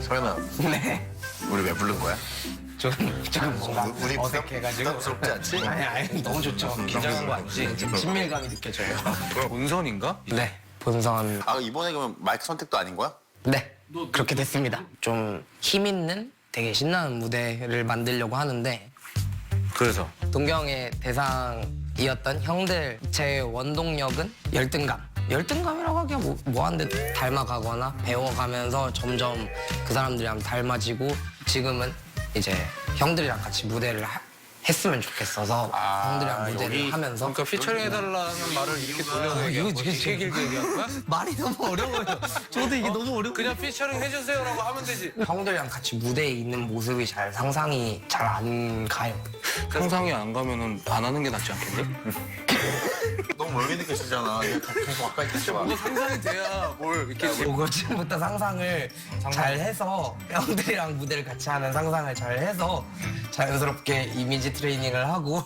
서연아, 네. 우리 왜 부른 거야? 좀, 좀 뭔가 우리 부담- 어색해가지고. 부담스럽지 않지? 아니, 아니, 너무 좋죠. 긴장한 거? 좀 친밀감이 느껴져요. 본선인가? 네. 본선. 아 이번에 그러면 마이크 선택도 아닌 거야? 네. 그렇게 됐습니다. 좀 힘 있는 되게 신나는 무대를 만들려고 하는데 그래서 동경의 대상이었던 형들 제 원동력은 열등감. 열등감이라고 하기가 뭐, 뭐한데 닮아가거나 배워가면서 점점 그 사람들이랑 닮아지고 지금은 이제 형들이랑 같이 무대를 하- 했으면 좋겠어서 형들이랑 무대를 하면서 그러니까 피처링 해달라는 말을 이렇게 돌려서 아, 얘기한 이거 거지. 진짜- 되게 길게 얘기한 거야? 말이 너무 어려워요. 저도 이게 너무 어려워. 그냥 피처링 해주세요라고 하면 되지. 형들이랑 같이 무대에 있는 모습이 잘 상상이 잘 안 가요. 상상이 안 가면은 안 하는 게 낫지 않겠니? 너무 멀게 느껴지잖아. 이거 계속 가까이 봐. 뭔가 상상이 돼야 뭘 이렇게 그거 지금부터 상상을 잘 해서 형들이랑 무대를 같이 하는 상상을 잘 해서 자연스럽게 이미지 트레이닝을 하고